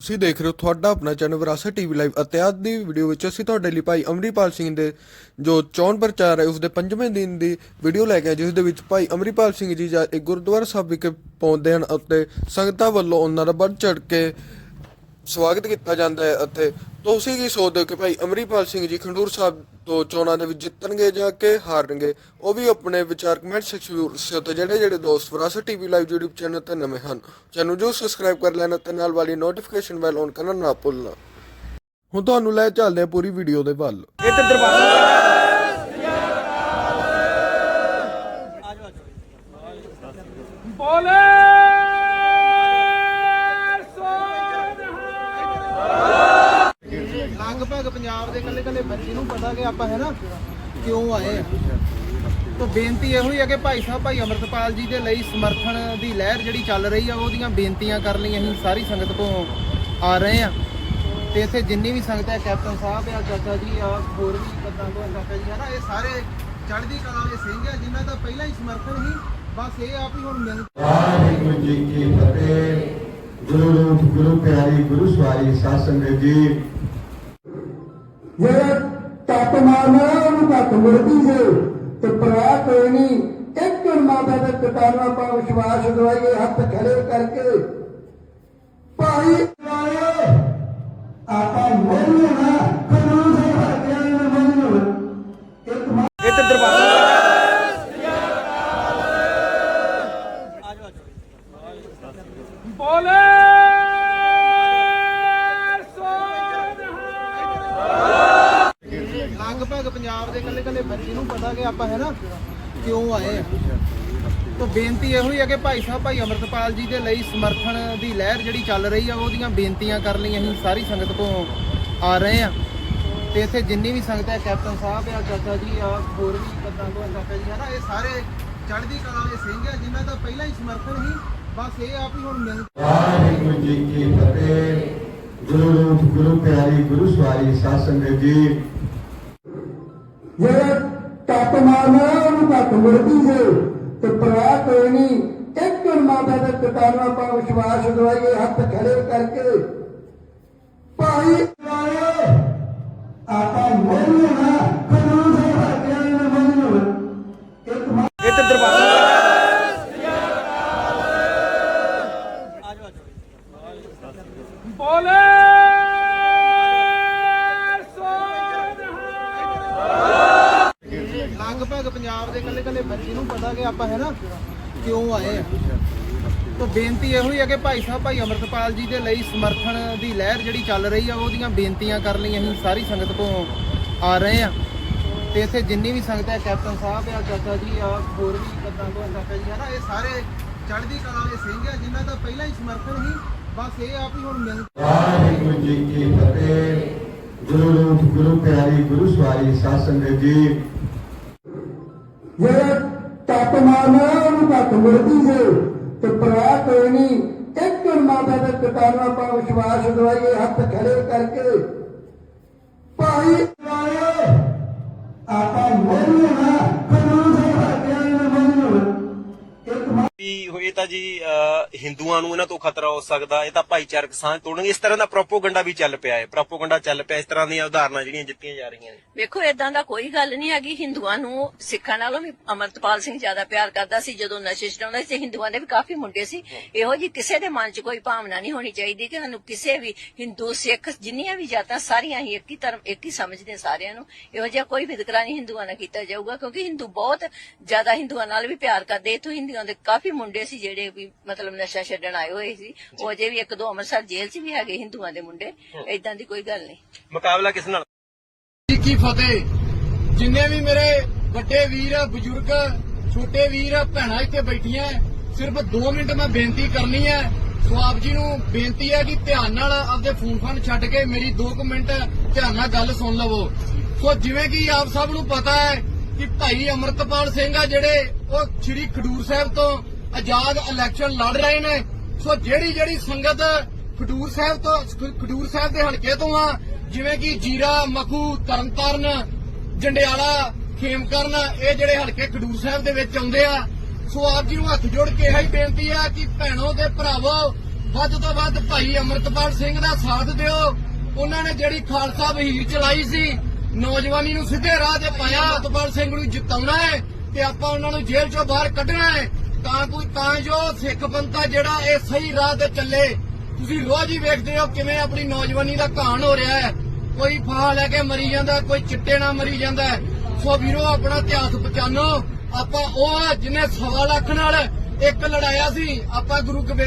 ਤੁਸੀਂ ਦੇਖ ਰਹੇ ਹੋ ਤੁਹਾਡਾ ਆਪਣਾ ਚੈਨਲ ਵਿਰਾਸਤ ਟੀਵੀ ਲਾਈਵ ਅਤੇ ਅੱਜ ਦੀ ਵੀਡੀਓ ਵਿੱਚ ਅਸੀਂ ਤੁਹਾਡੇ ਲਈ ਭਾਈ ਅਮਰੀਪਾਲ ਸਿੰਘ ਦੇ ਜੋ ਚੋਣ ਪ੍ਰਚਾਰ ਹੈ ਉਸ ਦੇ ਪੰਜਵੇਂ ਦਿਨ ਦੀ ਵੀਡੀਓ ਲੈ ਕੇ ਆਏ, ਜਿਸ ਦੇ ਵਿੱਚ ਭਾਈ ਅਮਰੀਪਾਲ ਸਿੰਘ ਜੀ ਜਾ ਗੁਰਦੁਆਰਾ ਸਾਹਿਬ ਵਿਖੇ ਪਹੁੰਚਦੇ ਹਨ ਅਤੇ ਸੰਗਤਾਂ ਵੱਲੋਂ ਉਹਨਾਂ ਦਾ ਵੱਧ ਚੜ ਕੇ ਸਵਾਗਤ ਕੀਤਾ ਜਾਂਦਾ ਹੈ ਅਤੇ ਤੁਸੀਂ ਕੀ ਸੋਚਦੇ ਹੋ ਕਿ ਭਾਈ ਅਮਰੀਪਾਲ ਸਿੰਘ ਜੀ ਖੰਡੂਰ ਸਾਹਿਬ ਤੋਂ ਚੋਣਾਂ ਦੇ ਵਿੱਚ ਜਿੱਤਣਗੇ ਜਾਂ ਕਿ ਹਾਰਨਗੇ? ਉਹ ਵੀ ਆਪਣੇ ਵਿਚਾਰ ਕਮੈਂਟ ਸੈਕਸ਼ਨ ਤੇ ਜਿਹੜੇ ਜਿਹੜੇ ਦੋਸਤ ਵਿਰਾਸਤ ਟੀਵੀ ਲਾਈਵ YouTube ਚੈਨਲ ਤੇ ਨਵੇਂ ਹਨ ਚੈਨਲ ਨੂੰ ਸਬਸਕ੍ਰਾਈਬ ਕਰ ਲੈਣਾ ਤੇ ਨਾਲ ਵਾਲੀ ਨੋਟੀਫਿਕੇਸ਼ਨ ਬੈਲ ਔਨ ਕਰਨਾ ਨਾ ਭੁੱਲਣਾ। ਹੁਣ ਤੁਹਾਨੂੰ ਲੈ ਚੱਲਦੇ ਹਾਂ ਪੂਰੀ ਵੀਡੀਓ ਦੇ ਵੱਲ। ਇੱਧਰ ਦਰਬਾਰ ਬੋਲੇ ਸੋਨਹਾ ਲਗਭਗ ਪੰਜਾਬ ਦੇ ਕੱਲੇ ਕੱਲੇ ਬੱਚੇ ਨੂੰ ਪਤਾ ਕਿ ਆਪਾਂ ਹੈ ਨਾ ਕਿਉਂ ਆਏ ਆ। ਤਾਂ ਬੇਨਤੀ ਇਹੋ ਹੀ ਹੈ ਕਿ ਭਾਈ ਸਾਹਿਬ, ਭਾਈ ਅਮਰਤਪਾਲ ਜੀ ਦੇ ਲਈ ਸਮਰਥਨ ਦੀ ਲਹਿਰ ਜਿਹੜੀ ਚੱਲ ਰਹੀ ਆ ਉਹਦੀਆਂ ਬੇਨਤੀਆਂ ਕਰਨ ਲਈ ਅਸੀਂ ਸਾਰੀ ਸੰਗਤ ਤੋਂ ਆ ਰਹੇ ਆ। ਤੇ ਇੱਥੇ ਜਿੰਨੀ ਵੀ ਸੰਗਤ ਹੈ, ਕੈਪਟਨ ਸਾਹਿਬ ਆ, ਚਾਚਾ ਜੀ ਆ, ਹੋਰ ਵੀ ਕਦਾਂ ਤੋਂ ਚਾਚਾ ਜੀ ਹੈ ਨਾ, ਇਹ ਸਾਰੇ ਚੜ੍ਹਦੀ ਕਲਾ ਦੇ ਸਿੰਘ ਆ, ਜਿਨ੍ਹਾਂ ਦਾ ਪਹਿਲਾਂ ਹੀ ਸਮਰਥਨ ਸੀ। ਬਸ ਇਹ ਆਪ ਹੀ ਹੁਣ ਮਿਲ ਵਾਹਿਗੁਰੂ ਜੀ ਕੀ ਫਤਿਹ। ਗੁਰੂ ਰੂਪ ਗੁਰੂ ਪਿਆਰੀ, ਗੁਰੂ ਸਵਾਰੀ ਸਾਧ ਸੰਗਤ ਜੀ। ਜਿਹੜਾ ਤੱਤ ਮਾਰਨਾ ਉਹਨੂੰ ਤੱਤ ਮਿਲਦੀ ਜੇ। ਤੇ ਪਰਾ ਕੋਈ ਨਹੀਂ। ਇੱਕ ਮਾਤਾ ਦੇ ਕਟਾਣਾ ਪਾ ਵਿਸ਼ਵਾਸ ਦਵਾਈਏ ਹੱਥ ਖੜੇ ਕਰਕੇ। ਭਾਈ ਵਾਲਿਓ ਆਪਾਂ ਮੰਨੋ ਨਾ ਕਾਨੂੰਨ ਦੇ ਹੱਥਾਂ ਨੂੰ ਮੰਨੋ ਇੱਕ ਮਾ- ਇੱਧਰ ਦਰਬਾਰ ਬੋਲੇ ਸੋਨਹਾ ਲਗਭਗ ਪੰਜਾਬ ਦੇ ਕੱਲੇ ਕੱਲੇ ਬੱਚੇ ਨੂੰ ਪਤਾ ਕਿ ਆਪਾਂ ਹੈ ਨਾ ਕਿਉਂ ਆਏ ਆ। ਤਾਂ ਬੇਨਤੀ ਇਹੋ ਹੀ ਹੈ ਕਿ ਭਾਈ ਸਾਹਿਬ, ਭਾਈ ਅਮਰਤਪਾਲ ਜੀ ਦੇ ਲਈ ਸਮਰਥਨ ਦੀ ਲਹਿਰ ਜਿਹੜੀ ਚੱਲ ਰਹੀ ਆ ਉਹਦੀਆਂ ਬੇਨਤੀਆਂ ਕਰਨ ਲਈ ਅਸੀਂ ਸਾਰੀ ਸੰਗਤ ਤੋਂ ਆ ਰਹੇ ਆ। ਤੇ ਇੱਥੇ ਜਿੰਨੀ ਵੀ ਸੰਗਤ ਹੈ, ਕੈਪਟਨ ਸਾਹਿਬ ਆ, ਚਾਚਾ ਜੀ ਆ, ਹੋਰ ਵੀ ਕਦਾਂ ਤੋਂ ਚਾਚਾ ਜੀ, ਹੈ ਨਾ, ਇਹ ਸਾਰੇ ਚੜ੍ਹਦੀ ਕਲਾ ਦੇ ਸਿੰਘ ਆ, ਜਿਨ੍ਹਾਂ ਦਾ ਪਹਿਲਾਂ ਹੀ ਸਮਰਥਨ ਸੀ। ਬਸ ਇਹ ਆਪ ਹੀ ਹੁਣ ਮਿਲ ਵਾਹਿਗੁਰੂ ਜੀ ਕੀ ਫਤਿਹ। ਗੁਰੂ ਰੂਪ ਗੁਰੂ ਪਿਆਰੀ, ਗੁਰੂ ਸਵਾਰੀ ਸਾਧ ਸੰਗਤ ਜੀ। ਜਿਹੜਾ ਤੱਤ ਮਾਰਨਾ ਉਹਨੂੰ ਤੱਤ ਮਿਲਦੀ ਜੇ। ਤੇ ਪਰਾ ਕੋਈ ਨਹੀਂ ਇੱਕ ਮਾਤਾ ਦੇ ਕਟਾਣਾ ਪਾ ਵਿਸ਼ਵਾਸ ਦਵਾਈਏ ਹੱਥ ਖੜੇ ਕਰਕੇ। ਭਾਈ ਆਪਾਂ ਮੰਨੋ ਨਾ ਕਾਨੂੰਨ ਦੇ ਹੱਥਾਂ ਨੂੰ ਮੰਨੋ ਇੱਕ ਮਾ- ਇੱਧਰ ਦਰਬਾਰ ਬੋਲੇ! ਲਗਭਗ ਪੰਜਾਬ ਦੇ ਕੱਲੇ ਕੱਲੇ ਬੱਚੇ ਨੂੰ ਪਤਾ ਕਿ ਆਪਾਂ ਹੈ ਨਾ ਕਿਉਂ ਆਏ ਆ। ਤਾਂ ਬੇਨਤੀ ਇਹੋ ਹੀ ਹੈ ਕਿ ਭਾਈ ਸਾਹਿਬ, ਭਾਈ ਅਮਰਤਪਾਲ ਜੀ ਦੇ ਲਈ ਸਮਰਥਨ ਦੀ ਲਹਿਰ ਜਿਹੜੀ ਚੱਲ ਰਹੀ ਆ ਉਹਦੀਆਂ ਬੇਨਤੀਆਂ ਕਰਨ ਲਈ ਅਸੀਂ ਸਾਰੀ ਸੰਗਤ ਤੋਂ ਆ ਰਹੇ ਆ। ਤੇ ਇੱਥੇ ਜਿੰਨੀ ਵੀ ਸੰਗਤ ਹੈ, ਕੈਪਟਨ ਸਾਹਿਬ ਆ, ਚਾਚਾ ਜੀ ਆ, ਹੋਰ ਵੀ ਕਦਾਂ ਤੋਂ ਚਾਚਾ ਜੀ, ਹੈ ਨਾ, ਇਹ ਸਾਰੇ ਚੜ੍ਹਦੀ ਕਲਾ ਦੇ ਸਿੰਘ ਆ, ਜਿਨ੍ਹਾਂ ਦਾ ਪਹਿਲਾਂ ਹੀ ਸਮਰਥਨ ਸੀ ਬਸ ਇਹ ਆਪ ਹੀ ਹੁਣ ਮਿਲ ਵਾਹਿਗੁਰੂ ਜੀ ਕੀ ਫਤਿਹ। ਗੁਰੂ ਰੂਪ ਗੁਰੂ ਪਿਆਰੀ ਗੁਰੂ ਸਵਾਰੀ ਸਾਧ ਸੰਗਤ ਜੀ। ਜਿਹੜਾ ਤੱਤ ਮਾਰਨਾ ਉਹਨੂੰ ਤੱਤ ਮਿਲਦੀ ਜੇ। ਤੇ ਪਰਾ ਕੋਈ ਨਹੀਂ ਇੱਕ ਮਾਤਾ ਦੇ ਕਟਾਣਾ ਪਾ ਵਿਸ਼ਵਾਸ ਦਵਾਈਏ ਹੱਥ ਖੜੇ ਕਰਕੇ। ਭਾਈ ਆਪਾਂ ਮੰਨੋ ਨਾ ਕਾਨੂੰਨ ਦੇ ਹੱਥਾਂ ਨੂੰ ਮੰਨੋ ਇੱਕ ਇਹ ਤਾਂ ਜੀ ਹਿੰਦੂਆਂ ਨੂੰ ਇਹਨਾਂ ਤੋਂ ਖਤਰਾ ਹੋ ਸਕਦਾ ਇਹ ਤਾਂ ਭਾਈਚਾਰਕ ਸਾਂਝ ਤੋੜਨਗੇ। ਇਸ ਤਰ੍ਹਾਂ ਦਾ ਪ੍ਰੋਪੋਗੰਡਾ ਵੀ ਚੱਲ ਪਿਆ ਹੈ। ਪ੍ਰੋਪੋਗੰਡਾ ਚੱਲ ਪਿਆ ਇਸ ਤਰ੍ਹਾਂ ਦੀਆਂ ਉਦਾਹਰਨਾਂ ਜਿਹੜੀਆਂ ਦਿੱਤੀਆਂ ਜਾ ਰਹੀਆਂ ਨੇ। ਵੇਖੋ ਇਦਾਂ ਦਾ ਕੋਈ ਗੱਲ ਨਹੀਂ ਹੈਗੀ। ਹਿੰਦੂਆਂ ਨੂੰ ਸਿੱਖਾਂ ਨਾਲੋਂ ਵੀ ਅਮਰਤਪਾਲ ਸਿੰਘ ਜ਼ਿਆਦਾ ਪਿਆਰ ਕਰਦਾ ਸੀ ਜਦੋਂ ਨਸ਼ੇ ਛਡਾਉਂਦਾ ਸੀ ਹਿੰਦੂਆਂ ਦੇ ਵੀ ਕਾਫੀ ਮੁੰਡੇ ਸੀ। ਇਹੋ ਜੀ ਕਿਸੇ ਦੇ ਮਨ 'ਚ ਕੋਈ ਭਾਵਨਾ ਨਹੀਂ ਹੋਣੀ ਚਾਹੀਦੀ ਕਿ ਸਾਨੂੰ ਕਿਸੇ ਵੀ ਹਿੰਦੂ ਸਿੱਖ ਜਿੰਨੀਆਂ ਵੀ ਜਾਤਾਂ ਸਾਰੀਆਂ ਹੀ ਇੱਕ ਹੀ ਧਰਮ ਇੱਕ ਹੀ ਸਮਝਦੇ ਸਾਰਿਆਂ ਨੂੰ। ਇਹੋ ਜਿਹਾ ਕੋਈ ਵਿਤਕਰਾ ਨਹੀਂ ਹਿੰਦੂਆਂ ਨਾਲ ਕੀਤਾ ਜਾਊਗਾ ਕਿਉਂਕਿ ਹਿੰਦੂ ਬਹੁਤ ਜ਼ਿਆਦਾ ਹਿੰਦੂਆਂ ਨਾਲ ਵੀ ਪਿਆਰ ਕਰਦੇ। ਇਥੋਂ ਹਿੰਦੂਆਂ ਦੇ ਕਾਫੀ ਮੁੰਡੇ ਸੀ ਜਿਹੜੇ ਵੀ ਮਤਲਬ ਨਸ਼ਾ ਛੱਡਣ ਆਏ ਹੋਏ ਸੀ। ਉਹ ਅਜੇ ਵੀ ਇੱਕ ਦੋ ਅੰਮ੍ਰਿਤਸਰ ਜੇਲ੍ਹ 'ਚ ਵੀ ਹੈਗੇ ਹਿੰਦੂਆਂ ਦੇ ਮੁੰਡੇ। ਇਦਾਂ ਦੀ ਕੋਈ ਗੱਲ ਨਹੀਂ। ਮੁਕਾਬਲਾ ਕਿਸ ਨਾਲ? ਜੀ ਕੀ ਫਤਿਹ। ਜਿੰਨੇ ਵੀ ਮੇਰੇ ਵੱਡੇ ਵੀਰ ਬਜ਼ੁਰਗ ਛੋਟੇ ਵੀਰ ਭੈਣਾਂ ਇੱਥੇ ਬੈਠੀਆਂ ਸਿਰਫ 2 ਮਿੰਟ ਮੈਂ ਬੇਨਤੀ ਕਰਨੀ ਹੈ। ਸੋ ਆਪ ਜੀ ਨੂੰ ਬੇਨਤੀ ਹੈ ਕਿ ਧਿਆਨ ਨਾਲ ਆਪਦੇ ਫੋਨ ਫਾਨ ਛੱਡ ਕੇ ਮੇਰੀ 2 ਮਿੰਟ ਧਿਆਨ ਨਾਲ ਗੱਲ ਸੁਣ ਲਵੋ। ਸੋ ਜਿਵੇਂ ਕਿ ਆਪ ਸਭ ਨੂੰ ਪਤਾ ਹੈ ਕਿ ਭਾਈ ਅਮਰਤਪਾਲ ਸਿੰਘ ਆ ਜਿਹੜੇ ਉਹ ਸ੍ਰੀ ਖਡੂਰ ਸਾਹਿਬ ਤੋਂ ਆਜ਼ਾਦ ਇਲੈਕਸ਼ਨ ਲੜ ਰਹੇ ਨੇ। ਸੋ ਜਿਹੜੀ ਜਿਹੜੀ ਸੰਗਤ ਖਡੂਰ ਸਾਹਿਬ ਤੋਂ ਖਡੂਰ ਸਾਹਿਬ ਦੇ ਹਲਕੇ ਤੋਂ ਆ, ਜਿਵੇਂ ਕਿ ਜੀਰਾ, ਮਖੂ, ਤਰਨਤਾਰਨ, ਜੰਡਿਆਲਾ, ਖੇਮਕਰਨ, ਇਹ ਜਿਹੜੇ ਹਲਕੇ ਖਡੂਰ ਸਾਹਿਬ ਦੇ ਵਿੱਚ ਆਉਂਦੇ ਆ, ਸੋ ਆਪ ਜੀ ਨੂੰ ਹੱਥ ਜੋੜ ਕੇ ਇਹੀ ਬੇਨਤੀ ਆ ਕਿ ਭੈਣੋ ਤੇ ਭਰਾਵੋ, ਵੱਧ ਤੋਂ ਵੱਧ ਭਾਈ ਅਮਰਤਪਾਲ ਸਿੰਘ ਦਾ ਸਾਥ ਦਿਓ। ਉਹਨਾਂ ਨੇ ਜਿਹੜੀ ਖਾਲਸਾ ਵਹੀਰ ਚਲਾਈ ਸੀ, ਨੌਜਵਾਨੀ ਨੂੰ ਸਿੱਧੇ ਰਾਹ ਤੇ ਪਾਇਆ। ਅਮਰਤਪਾਲ ਸਿੰਘ ਨੂੰ ਜਿਤਾਉਣਾ ਹੈ ਤੇ ਆਪਾਂ ਉਹਨਾਂ ਨੂੰ ਜੇਲ੍ਹ ਚੋਂ ਬਾਹਰ ਕੱਢਣਾ ਹੈ। ਤਾਂ ਕੋਈ ਤਾਂ ਜੋ ਸਿੱਖ ਪੰਥਾ ਜਿਹੜਾ ਇਹ ਸਹੀ ਰਾਹ ਤੇ ਚੱਲੇ। ਤੁਸੀਂ ਰੋਜ਼ ਹੀ ਵੇਖਦੇ ਹੋ ਕਿਵੇਂ ਆਪਣੀ ਨੌਜਵਾਨੀ ਦਾ ਘਾਣ ਹੋ ਰਿਹਾ ਹੈ। ਕੋਈ ਫਾਹ ਲੈ ਕੇ ਮਰੀ ਜਾਂਦਾ, ਕੋਈ ਚਿੱਟੇ ਨਾਲ ਮਰੀ ਜਾਂਦਾ ਸੋ ਵੀਰੋ, ਆਪਣਾ ਇਤਿਹਾਸ ਪਛਾਣੋ। ਆਪਾਂ ਉਹ ਆ ਜਿਹਨੇ ਸਵਾ ਲੱਖ ਨਾਲ ਇੱਕ ਲੜਾਇਆ ਸੀ। ਆਪਾਂ ਗੁਰੂ ਗੋਬਿੰਦ